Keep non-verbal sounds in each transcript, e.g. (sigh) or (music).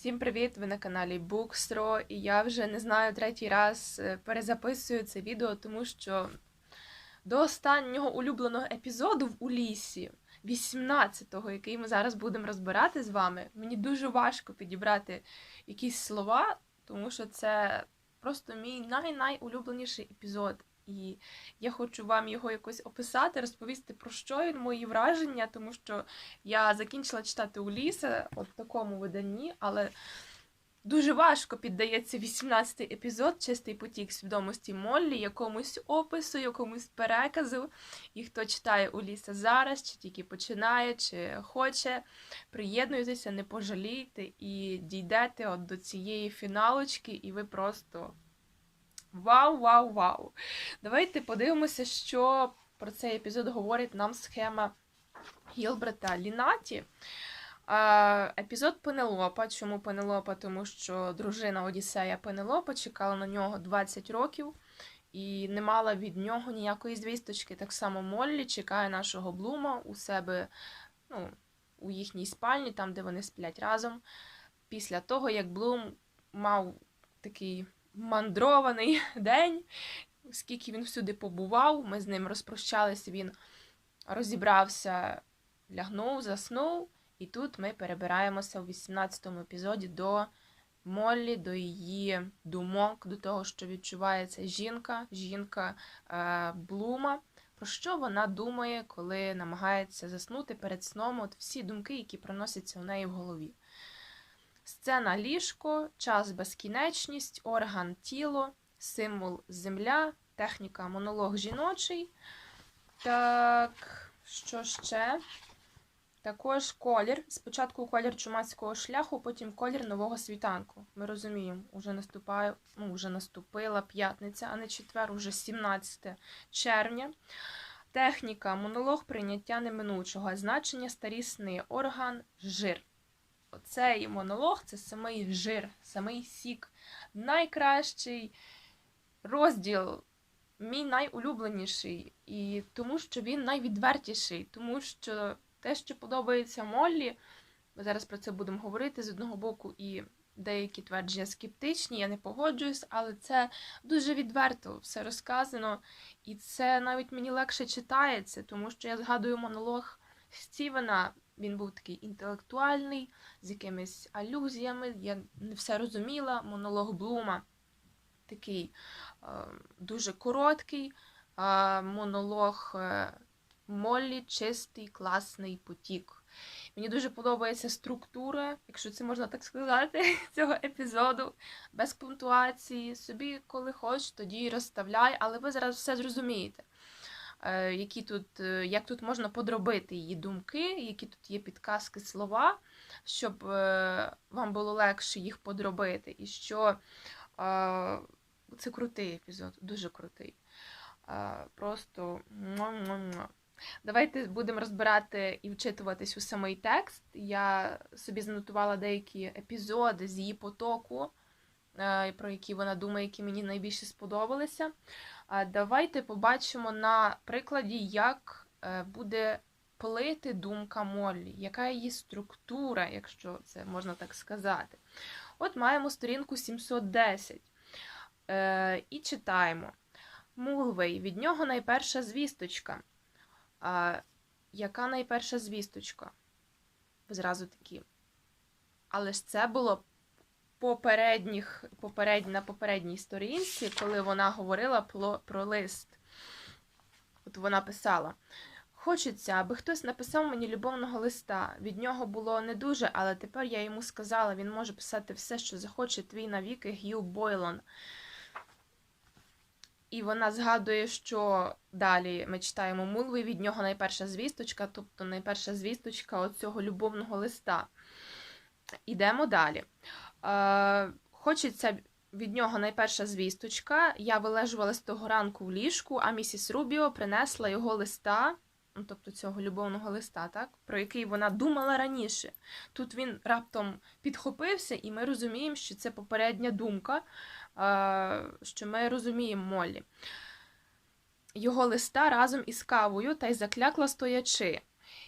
Всім привіт! Ви на каналі Bookstro, і я вже не знаю третій раз е, перезаписую це відео, тому що до останнього улюбленого епізоду в у лісі, 18-го, який ми зараз будемо розбирати з вами, мені дуже важко підібрати якісь слова, тому що це просто мій най-найулюбленіший епізод. І я хочу вам його якось описати, розповісти про що він, мої враження, тому що я закінчила читати Уліса от в такому виданні, але дуже важко піддається 18-й епізод, чистий потік свідомості Моллі, якомусь опису, якомусь переказу. І хто читає Уліса зараз, чи тільки починає, чи хоче, приєднуйтеся, не пожалійте і дійдете от до цієї фіналочки, і ви просто. Вау, вау, вау! Давайте подивимося, що про цей епізод говорить нам схема Гілбрета Лінаті. Епізод Пенелопа. Чому Пенелопа? Тому що дружина Одіссея Пенелопа чекала на нього 20 років і не мала від нього ніякої звісточки. Так само Моллі чекає нашого Блума у себе ну, у їхній спальні, там, де вони сплять разом. Після того, як Блум мав такий мандрований (laughs) день, скільки він всюди побував, ми з ним розпрощалися, він розібрався, лягнув, заснув. І тут ми перебираємося у 18-му епізоді до Моллі, до її думок, до того, що відчувається жінка, жінка е, Блума. Про що вона думає, коли намагається заснути перед сном от всі думки, які проносяться у неї в голові. Сцена ліжко, час безкінечність, орган тіло, символ земля, техніка монолог жіночий. Так, що ще? Також колір. Спочатку колір чумацького шляху, потім колір нового світанку. Ми розуміємо, уже наступає, ну, вже наступила п'ятниця, а не четвер, уже 17 червня. Техніка, монолог прийняття неминучого, значення старі сни, орган, жир. Оцей монолог це самий жир, самий сік. Найкращий розділ, мій найулюбленіший. І тому що він найвідвертіший, тому що те, що подобається Моллі, ми зараз про це будемо говорити з одного боку, і деякі твердження скептичні, я не погоджуюсь, але це дуже відверто все розказано. І це навіть мені легше читається, тому що я згадую монолог Стівена. Він був такий інтелектуальний, з якимись алюзіями. Я не все розуміла. Монолог Блума такий е, дуже короткий. Е, монолог е, Моллі чистий, класний потік. Мені дуже подобається структура, якщо це можна так сказати, (laughs) цього епізоду. Без пунктуації. Собі, коли хочеш, тоді розставляй, але ви зараз все зрозумієте. Е, які тут, е, як тут можна подробити її думки, які тут є підказки слова, щоб е, вам було легше їх подробити. І що це крутий епізод, дуже крутий. Просто. Давайте будемо розбирати і вчитуватись у самий текст. Я собі занотувала деякі епізоди з її потоку, про які вона думає, які мені найбільше сподобалися. Давайте побачимо на прикладі, як е, буде плити думка Моллі, яка її структура, якщо це можна так сказати. От маємо сторінку 710 е, і читаємо. Мулвей, від нього найперша звісточка. Яка найперша звісточка? Зразу такі. Але ж це було попередніх, поперед, на попередній сторінці, коли вона говорила про, про лист. От вона писала: Хочеться, аби хтось написав мені любовного листа. Від нього було не дуже, але тепер я йому сказала, він може писати все, що захоче твій навіки Г'ю Бойлон. І вона згадує, що далі ми читаємо Мулви, від нього найперша звісточка, тобто найперша звісточка оцього любовного листа. Ідемо далі. Е, Хочеться від нього найперша звісточка. Я вилежувала з того ранку в ліжку, а місіс Рубіо принесла його листа, ну, тобто цього любовного листа, так, про який вона думала раніше. Тут він раптом підхопився, і ми розуміємо, що це попередня думка, е, що ми розуміємо Моллі. Його листа разом із кавою та й заклякла стоячи.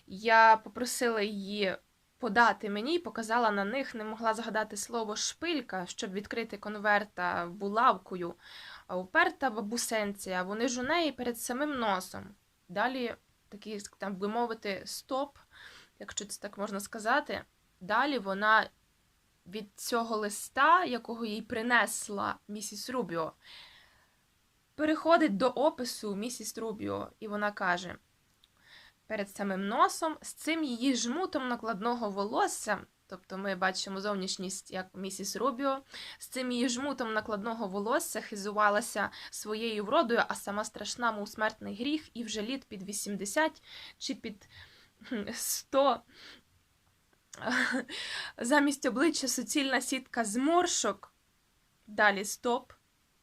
Я попросила її подати мені і показала на них, не могла згадати слово шпилька, щоб відкрити конверта булавкою. А уперта бабусенція, вони ж у неї перед самим носом. Далі такий, там би мовити, стоп, якщо це так можна сказати. Далі вона від цього листа, якого їй принесла місіс Рубіо, переходить до опису місіс Рубіо, і вона каже: перед самим носом, з цим її жмутом накладного волосся. Тобто ми бачимо зовнішність як місіс Рубіо, з цим її жмутом накладного волосся хизувалася своєю вродою, а сама страшна, мов смертний гріх, і вже літ під 80 чи під 100 (laughs) Замість обличчя суцільна сітка зморшок. Далі стоп.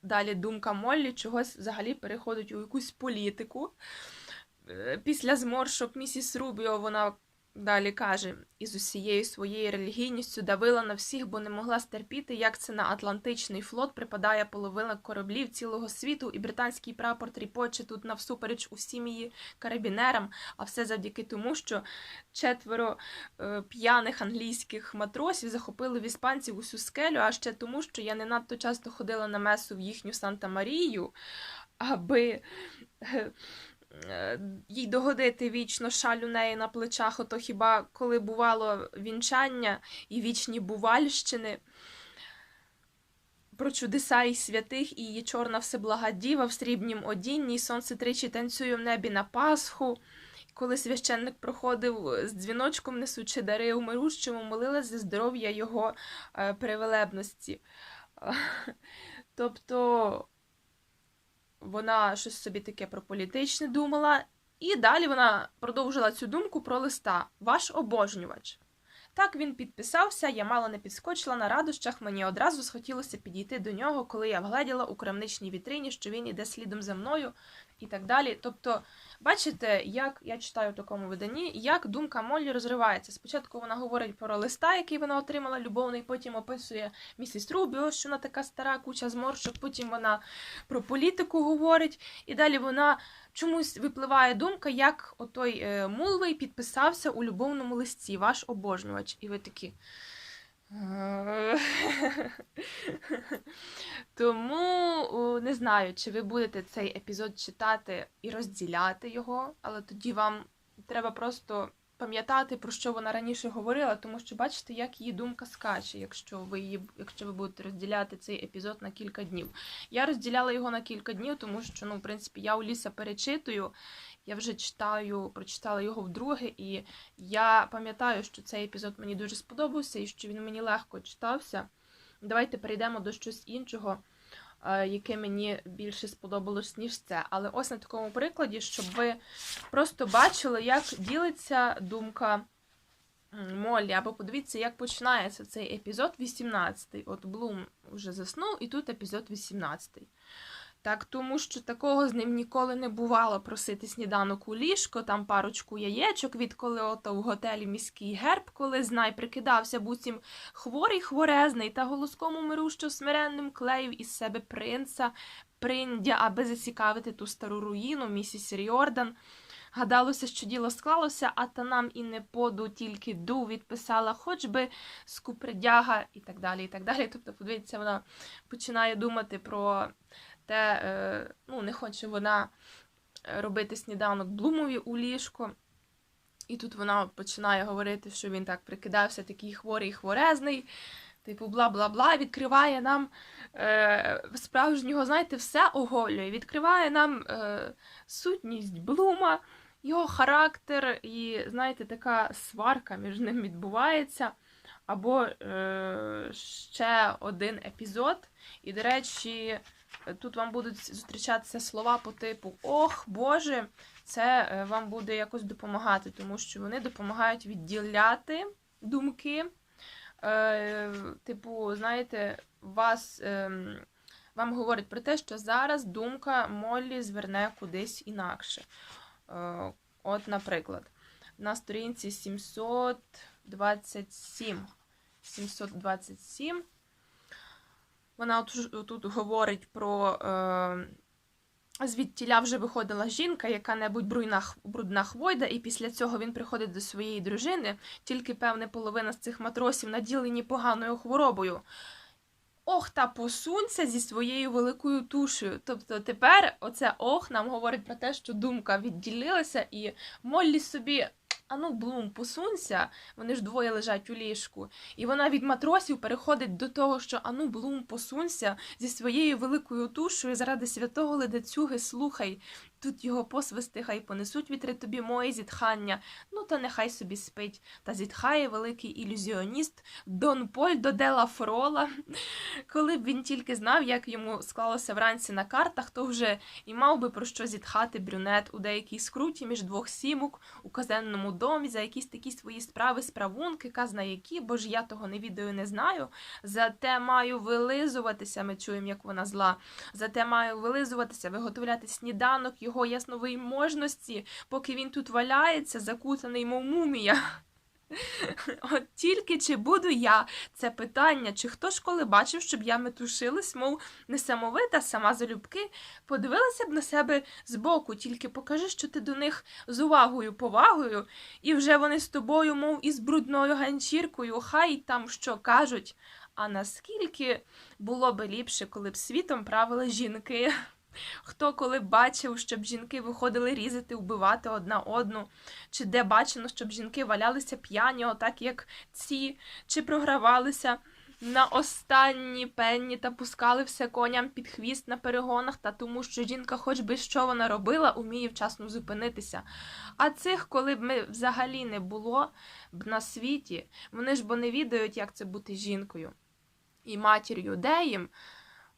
Далі думка Моллі чогось взагалі переходить у якусь політику. Е, після зморшок місіс Рубіо вона далі каже, із усією своєю релігійністю давила на всіх, бо не могла стерпіти, як це на Атлантичний флот припадає половина кораблів цілого світу, і британський прапор тріпоче тут навсупереч усім її карабінерам, а все завдяки тому, що четверо е, п'яних англійських матросів захопили в іспанців усю скелю, а ще тому, що я не надто часто ходила на месу в їхню Санта Марію, аби. Е, їй догодити вічно шаль у неї на плечах, ото хіба коли бувало вінчання і вічні бувальщини. Про чудеса і святих і її чорна всеблага діва в срібнім одінні, і сонце тричі танцює в небі на Пасху. Коли священник проходив з дзвіночком, несучи дари умирущому, молилась за здоров'я його е, привелебності. (laughs) Тобто вона щось собі таке про політичне думала, і далі вона продовжила цю думку про листа Ваш обожнювач. Так він підписався, я мало не підскочила на радощах, мені одразу схотілося підійти до нього, коли я вгледіла у крамничній вітрині, що він іде слідом за мною і так далі. Тобто, бачите, як я читаю в такому виданні, як думка Моллі розривається. Спочатку вона говорить про листа, який вона отримала любовний, потім описує місіс Рубіо, що вона така стара куча зморшок, потім вона про політику говорить, і далі вона чомусь випливає думка, як отой е, Мулвей підписався у любовному листі, ваш обожнювач. І ви такі. (laughs) Тому не знаю, чи ви будете цей епізод читати і розділяти його, але тоді вам треба просто пам'ятати, про що вона раніше говорила, тому що бачите, як її думка скаче, якщо ви її, якщо ви будете розділяти цей епізод на кілька днів. Я розділяла його на кілька днів, тому що, ну, в принципі, я у ліса перечитую, я вже читаю, прочитала його вдруге, і я пам'ятаю, що цей епізод мені дуже сподобався і що він мені легко читався. Давайте перейдемо до щось іншого. Е, яке мені більше сподобалось, ніж це. Але ось на такому прикладі, щоб ви просто бачили, як ділиться думка Моллі. Або подивіться, як починається цей епізод 18 От Блум вже заснув, і тут епізод 18 так, тому що такого з ним ніколи не бувало просити сніданок у ліжко, там парочку яєчок, відколи ото в готелі міський герб, коли знай прикидався буцім хворий хворезний та голоском умиру, що смиренним клеїв із себе принца, приндя, аби зацікавити ту стару руїну, місіс Ріордан. Гадалося, що діло склалося, а та нам і не поду, тільки ду відписала, хоч би скупридяга і так далі. і так далі. Тобто, подивіться, вона починає думати про те, е, ну, не хоче вона е, робити сніданок Блумові у ліжко. І тут вона починає говорити, що він так прикидався, такий хворий хворезний, типу, бла бла бла, відкриває нам е, справжнього, знаєте, все оголює. Відкриває нам е, сутність Блума, його характер, і, знаєте, така сварка між ним відбувається. Або е, ще один епізод. І, до речі, Тут вам будуть зустрічатися слова по типу Ох, Боже, це е, вам буде якось допомагати, тому що вони допомагають відділяти думки. Е, Типу, знаєте, вас, е, вам говорять про те, що зараз думка Моллі зверне кудись інакше. Е, От, наприклад, на сторінці 727. 727 вона тут говорить про е, звідтіля вже виходила жінка, яка-небудь бруйна, брудна хвойда, і після цього він приходить до своєї дружини, тільки певне половина з цих матросів наділені поганою хворобою. Ох, та посунься зі своєю великою тушею. Тобто тепер оце ох нам говорить про те, що думка відділилася, і Моллі собі, ану, Блум, посунься, вони ж двоє лежать у ліжку. І вона від матросів переходить до того, що ану, Блум, посунься зі своєю великою тушою заради святого ледацюги, слухай. Тут його посвисти, хай понесуть вітри тобі мої зітхання. Ну та нехай собі спить. Та зітхає великий ілюзіоніст Дон Польдо де ла Фрола. (laughs) Коли б він тільки знав, як йому склалося вранці на картах, то вже і мав би про що зітхати брюнет у деякій скруті між двох сімок у казенному домі за якісь такі свої справи справунки, казна які, бо ж я того не відаю, не знаю. Зате маю вилизуватися, ми чуємо, як вона зла. Зате маю вилизуватися, виготовляти сніданок його яснової можності, поки він тут валяється, закутаний, мов мумія. (laughs) От тільки чи буду я це питання, чи хто ж коли бачив, щоб я метушилась, мов несамовита, сама залюбки, подивилася б на себе збоку, тільки покажи, що ти до них з увагою, повагою, і вже вони з тобою, мов із брудною ганчіркою, хай там що кажуть. А наскільки було би ліпше, коли б світом правили жінки? Хто коли бачив, щоб жінки виходили різати, вбивати одна одну, чи де бачено, щоб жінки валялися п'яні, отак як ці, чи програвалися на останні пенні та пускали все коням під хвіст на перегонах, та тому, що жінка, хоч би що вона робила, уміє вчасно зупинитися. А цих, коли б ми взагалі не було б на світі, вони ж бо не відають, як це бути жінкою і матір'ю, де їм.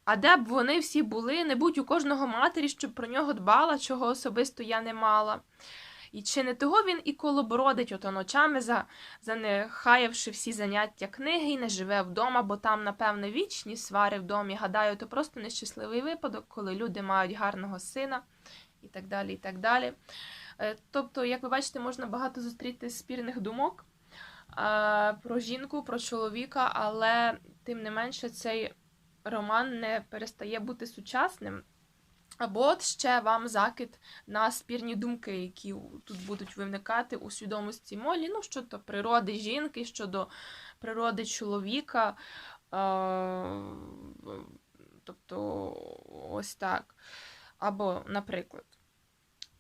А де б вони всі були, не будь у кожного матері, щоб про нього дбала, чого особисто я не мала. І чи не того він і колобородить ото ночами, за, занехаявши всі заняття книги, і не живе вдома, бо там, напевне, вічні свари в домі. Гадаю, то просто нещасливий випадок, коли люди мають гарного сина і так далі. і так далі. Е, Тобто, як ви бачите, можна багато зустріти спірних думок е, про жінку, про чоловіка, але тим не менше цей роман не перестає бути сучасним. Або от ще вам закид на спірні думки, які тут будуть виникати у свідомості Молі, ну, щодо природи жінки, щодо природи чоловіка. Тобто, ось так. Або, наприклад,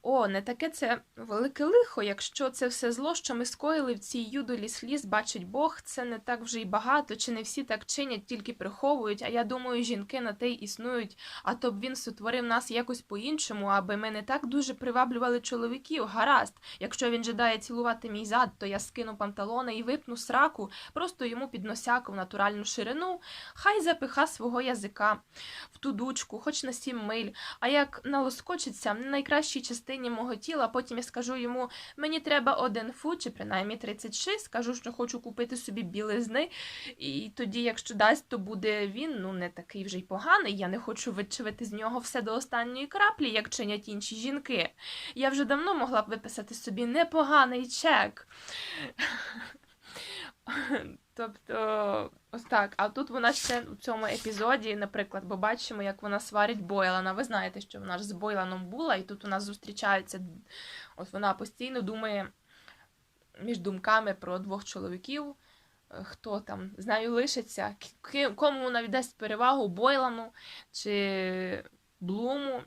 о, не таке це велике лихо, якщо це все зло, що ми скоїли в цій юдолі сліз, бачить Бог, це не так вже й багато, чи не всі так чинять, тільки приховують, а я думаю, жінки на те й існують, а то б він сотворив нас якось по-іншому, аби ми не так дуже приваблювали чоловіків. Гаразд, якщо він жадає цілувати мій зад, то я скину панталони і випну сраку, просто йому під носяку в натуральну ширину, хай запиха свого язика в ту дучку, хоч на сім миль, а як налоскочиться на найкращій частині мого тіла, потім я скажу йому, мені треба один фут, чи принаймні 36, скажу, що хочу купити собі білизни, і тоді, якщо дасть, то буде він, ну, не такий вже й поганий, я не хочу вичивити з нього все до останньої краплі, як чинять інші жінки. Я вже давно могла б виписати собі непоганий чек. (laughs) Тобто, ось так. А тут вона ще у цьому епізоді, наприклад, бо бачимо, як вона сварить Бойлана. Ви знаєте, що вона ж з Бойланом була, і тут у нас зустрічаються. От вона постійно думає між думками про двох чоловіків. е, Хто там з нею лишиться, кому вона віддасть перевагу Бойлану чи Блуму.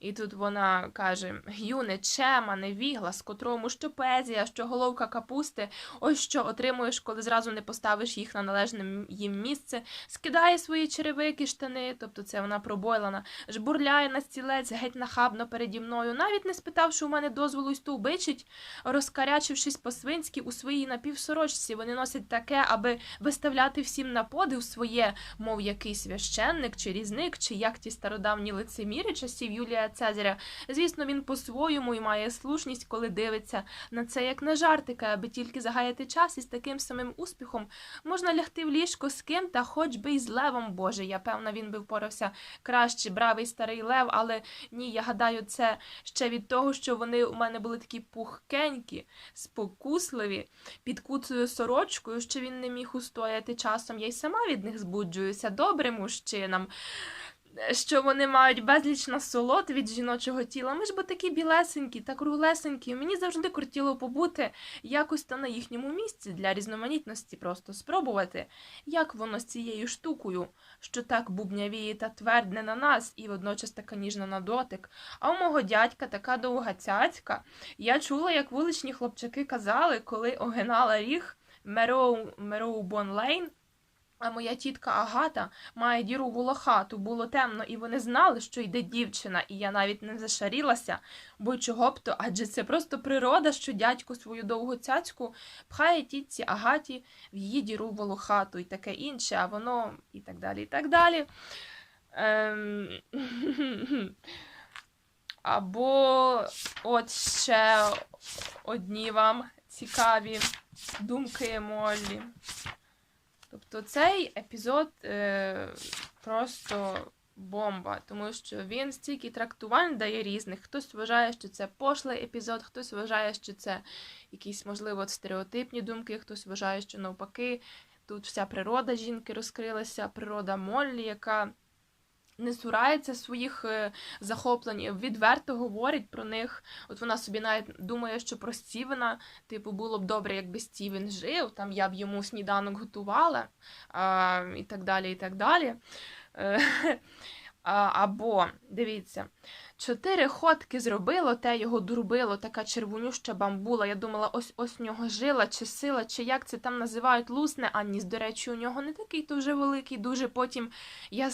І тут вона каже: Юне, чема, невігла, з котрому що поезія, що головка капусти, ось що отримуєш, коли зразу не поставиш їх на належне їм місце, скидає свої черевики, штани, тобто це вона пробойлана, жбурляє на стілець геть нахабно переді мною, навіть не спитавши у мене дозволу й стовбичить, розкарячившись по-свинськи у своїй напівсорочці, вони носять таке, аби виставляти всім на подив своє, мов який священник чи різник, чи як ті стародавні лицеміри часів Юлія Цезаря. Звісно, він по-своєму і має слушність, коли дивиться на це як на жартика, аби тільки загаяти час і з таким самим успіхом можна лягти в ліжко з ким та хоч би й з левом Боже. Я певна, він би впорався краще, бравий старий лев, але ні, я гадаю, це ще від того, що вони у мене були такі пухкенькі, спокусливі, під куцею сорочкою, що він не міг устояти часом. Я й сама від них збуджуюся добрим мужчинам. Що вони мають безліч насолод від жіночого тіла. Ми ж бо такі білесенькі та круглесенькі. Мені завжди кортіло побути якось та на їхньому місці для різноманітності, просто спробувати, як воно з цією штукою, що так бубнявіє та твердне на нас, і водночас така ніжна на дотик. А у мого дядька така довга цяцька. Я чула, як вуличні хлопчаки казали, коли огинала ріг Мероу, Бон Лейн. А моя тітка Агата має діру волохату, було темно, і вони знали, що йде дівчина, і я навіть не зашарілася, бо чого б то, адже це просто природа, що дядько свою довгу цяцьку пхає тітці Агаті в її діру волохату і таке інше, а воно і так далі, і так далі. Ем... (laughs) Або от ще одні вам цікаві думки Моллі. Тобто цей епізод е, просто бомба, тому що він стільки трактувань дає різних. Хтось вважає, що це пошлий епізод, хтось вважає, що це якісь, можливо, стереотипні думки, хтось вважає, що навпаки, тут вся природа жінки розкрилася, природа Моллі, яка не цурається своїх е, захоплень, відверто говорить про них. От вона собі навіть думає, що про Стівена, типу, було б добре, якби Стівен жив, там я б йому сніданок готувала а, і так далі. і так далі. Е, Або, дивіться, чотири ходки зробило, те його дурбило, така червонюща бамбула. Я думала, ось ось у нього жила, чи сила, чи як це там називають лусне, а ніс, до речі, у нього не такий вже великий, дуже потім я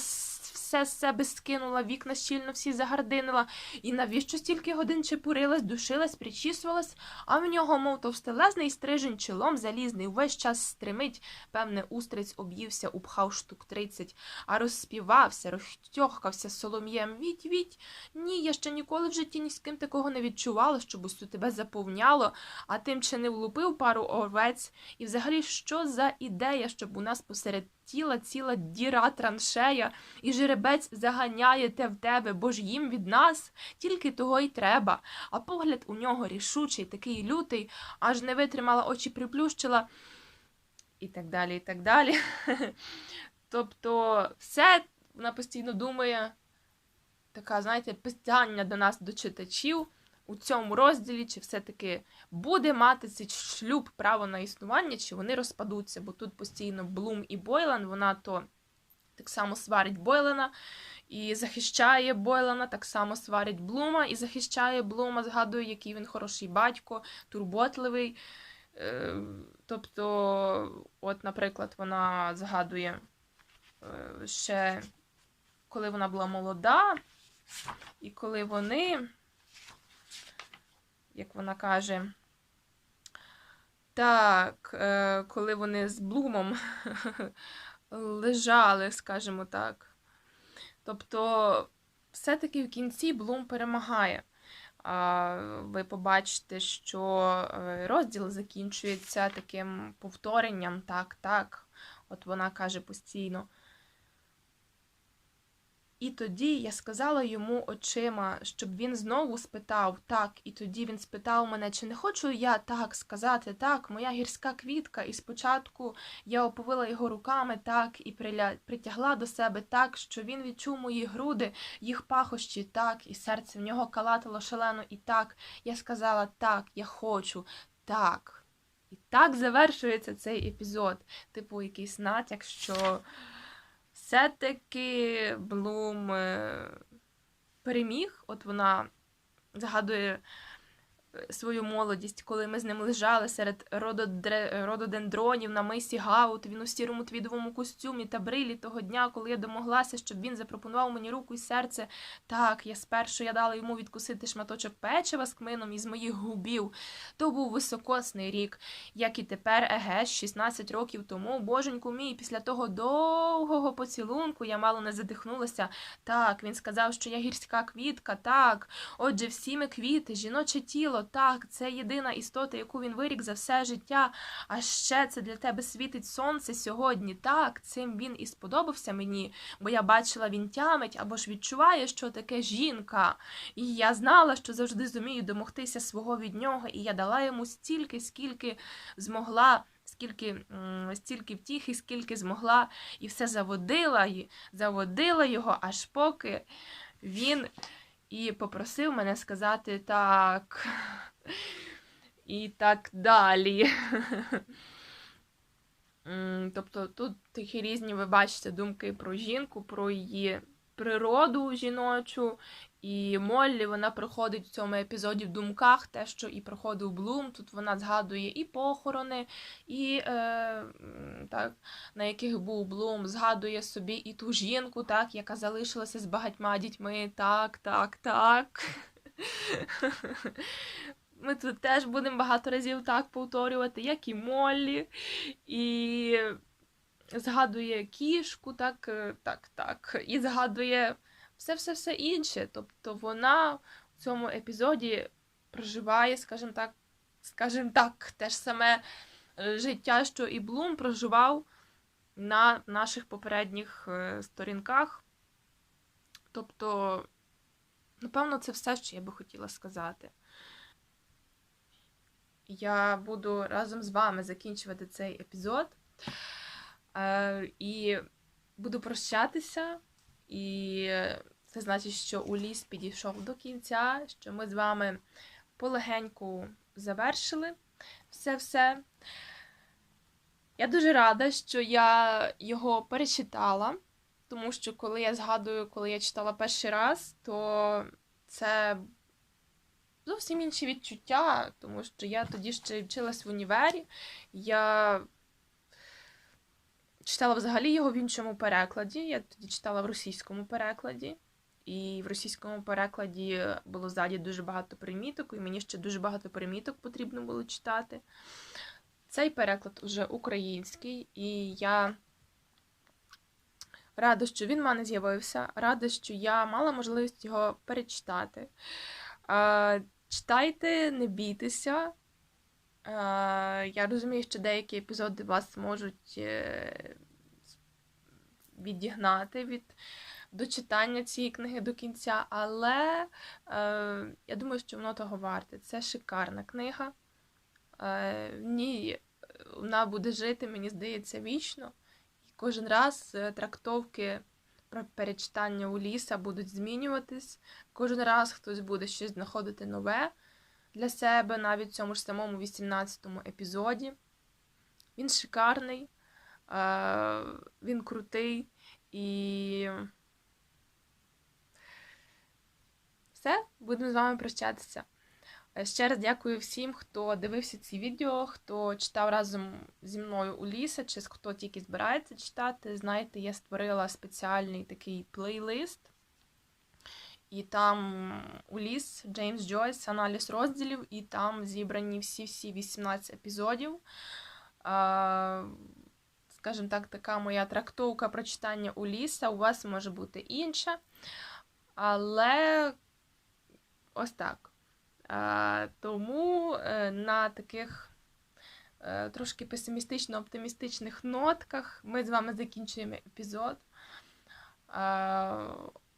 все з себе скинула, вікна щільно всі загардинила. І навіщо стільки годин чепурилась, душилась, причісувалась, а в нього, мов товстелезний стрижень чолом залізний, увесь час стримить. Певне, устриць об'ївся, упхав штук тридцять, а розспівався, розтьохкався солом'єм. Віть, віть. Ні, я ще ніколи в житті ні з ким такого не відчувала, щоб ось у тебе заповняло, а тим чи не влупив пару овець. І взагалі, що за ідея, щоб у нас посеред тіла ціла діра траншея, і жеребець заганяє в тебе, бо ж їм від нас тільки того й треба. А погляд у нього рішучий, такий лютий, аж не витримала очі приплющила. І так далі, і так далі. (laughs) Тобто, все вона постійно думає, така, знаєте, питання до нас, до читачів у цьому розділі, чи все-таки буде мати цей шлюб право на існування, чи вони розпадуться, бо тут постійно Блум і Бойлан, вона то так само сварить Бойлана і захищає Бойлана, так само сварить Блума і захищає Блума, згадує, який він хороший батько, турботливий. Е, тобто, от, наприклад, вона згадує е, ще, коли вона була молода, і коли вони як вона каже. Так, е, коли вони з Блумом (laughs) лежали, скажімо так. Тобто, все-таки в кінці Блум перемагає. Ви побачите, що е, розділ закінчується таким повторенням. Так, так. От вона каже постійно. І тоді я сказала йому очима, щоб він знову спитав так, і тоді він спитав мене, чи не хочу я так сказати, так, моя гірська квітка, і спочатку я оповила його руками так і притягла до себе так, що він відчув мої груди, їх пахощі так, і серце в нього калатило шалено, і так. Я сказала так, я хочу, так. І так завершується цей епізод. Типу, якийсь натяк, що все-таки Блум е, переміг. От вона згадує свою молодість, коли ми з ним лежали серед рододендронів на мисі Гаут, він у сірому твідовому костюмі та брилі того дня, коли я домоглася, щоб він запропонував мені руку і серце. Так, я спершу я дала йому відкусити шматочок печива з кмином із моїх губів. То був високосний рік, як і тепер, еге, 16 років тому, боженьку мій, після того довгого поцілунку я мало не задихнулася. Так, він сказав, що я гірська квітка, так. Отже, всі ми квіти, жіноче тіло так, це єдина істота, яку він вирік за все життя. А ще це для тебе світить сонце сьогодні. Так, цим він і сподобався мені, бо я бачила, він тямить або ж відчуває, що таке жінка. І я знала, що завжди зумію домогтися свого від нього, і я дала йому стільки, скільки змогла скільки, стільки втіхи, скільки змогла, і все заводила, заводила його, аж поки він і попросив мене сказати так. (laughs) І так далі. (laughs) Тобто тут такі різні, ви бачите, думки про жінку, про її природу жіночу. І Моллі вона проходить в цьому епізоді в думках те, що і проходив Блум. Тут вона згадує і похорони, і е, так, на яких був Блум, згадує собі і ту жінку, так, яка залишилася з багатьма дітьми. Так, так, так. Ми тут теж будемо багато разів так повторювати, як і Моллі. І згадує кішку, так, е, так, так. І згадує все-все-все інше. Тобто вона в цьому епізоді проживає, скажімо так, скажімо так, те ж саме е, життя, що і Блум проживав на наших попередніх е, сторінках. Тобто, напевно, це все, що я би хотіла сказати. Я буду разом з вами закінчувати цей епізод. Е, і буду прощатися. І це значить, що Уліс підійшов до кінця, що ми з вами полегеньку завершили все-все. Я дуже рада, що я його перечитала, тому що коли я згадую, коли я читала перший раз, то це зовсім інші відчуття, тому що я тоді ще вчилась в універі. Я читала взагалі його в іншому перекладі. Я тоді читала в російському перекладі. І в російському перекладі було ззаді дуже багато приміток, і мені ще дуже багато приміток потрібно було читати. Цей переклад уже український, і я рада, що він в мене з'явився, рада, що я мала можливість його перечитати. Читайте, не бійтеся. Я розумію, що деякі епізоди вас можуть е, відігнати від дочитання цієї книги до кінця, але е, я думаю, що воно того варте. Це шикарна книга. Е, в ній вона буде жити, мені здається, вічно. І кожен раз трактовки про перечитання у ліса будуть змінюватись. Кожен раз хтось буде щось знаходити нове для себе, навіть в цьому ж самому 18-му епізоді. Він шикарний, він крутий і. Все, будемо з вами прощатися. Ще раз дякую всім, хто дивився ці відео, хто читав разом зі мною у ліса, чи хто тільки збирається читати. Знаєте, я створила спеціальний такий плейлист. І там у ліс Джеймс Джойс, аналіз розділів, і там зібрані всі-всі 18 епізодів. Скажімо так, така моя трактовка прочитання у ліса. У вас може бути інша. Але ось так. Тому е, на таких е, трошки песимістично-оптимістичних нотках ми з вами закінчуємо епізод.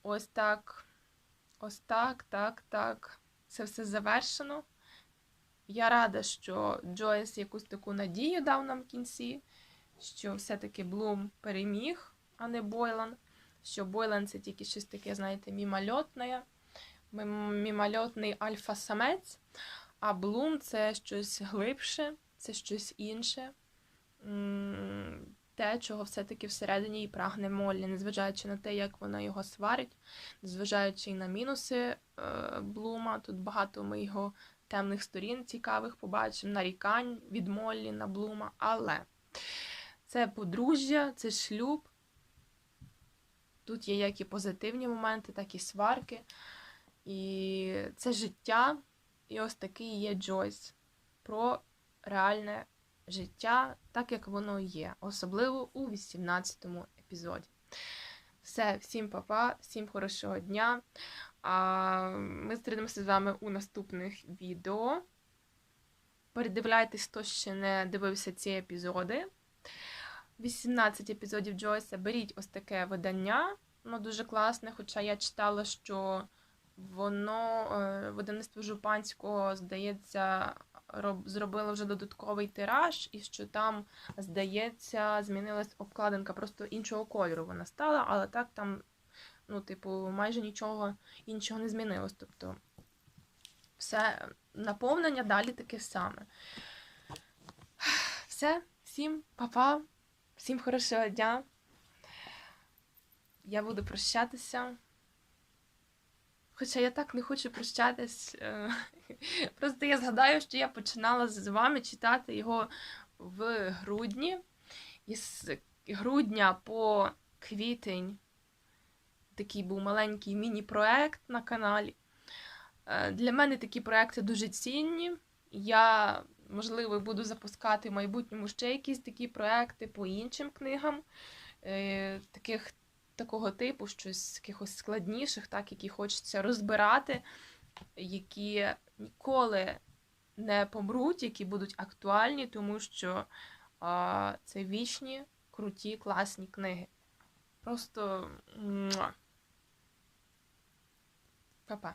Ось так. Ось так, так, так. Це все завершено. Я рада, що Джойс якусь таку надію дав нам в кінці, що все-таки Блум переміг, а не Бойлан. Що Бойлан це тільки щось таке, знаєте, мімольотне мімольотний альфа-самець, а Блум це щось глибше, це щось інше. Те, чого все-таки всередині і прагне Моллі, незважаючи на те, як вона його сварить, незважаючи і на мінуси е, Блума. Тут багато ми його темних сторін цікавих побачимо, нарікань від Моллі на Блума. Але це подружжя, це шлюб. Тут є як і позитивні моменти, так і сварки. І це життя, і ось такий є Джойс про реальне життя, так як воно є, особливо у 18-му епізоді. Все, всім папа, всім хорошого дня. А Ми зустрінемося з вами у наступних відео. Передивляйтесь, хто ще не дивився ці епізоди. 18 епізодів Джойса. Беріть ось таке видання, воно дуже класне, хоча я читала, що Воно е, видавництво Жупанського, здається, роб... зробила вже додатковий тираж, і що там, здається, змінилась обкладинка просто іншого кольору вона стала, але так там, ну, типу, майже нічого іншого не змінилось. Тобто, все наповнення далі таке саме. (sighs) Все, всім па-па, всім хорошого дня. Я буду прощатися. Хоча я так не хочу прощатись. е, (laughs) Просто я згадаю, що я починала з вами читати його в грудні. І з грудня по квітень такий був маленький міні-проект на каналі. Е, Для мене такі проекти дуже цінні. Я, можливо, буду запускати в майбутньому ще якісь такі проекти по іншим книгам, е, таких, такого типу, щось якихось складніших, так, які хочеться розбирати, які ніколи не помруть, які будуть актуальні, тому що а, це вічні, круті, класні книги. Просто. Па-па.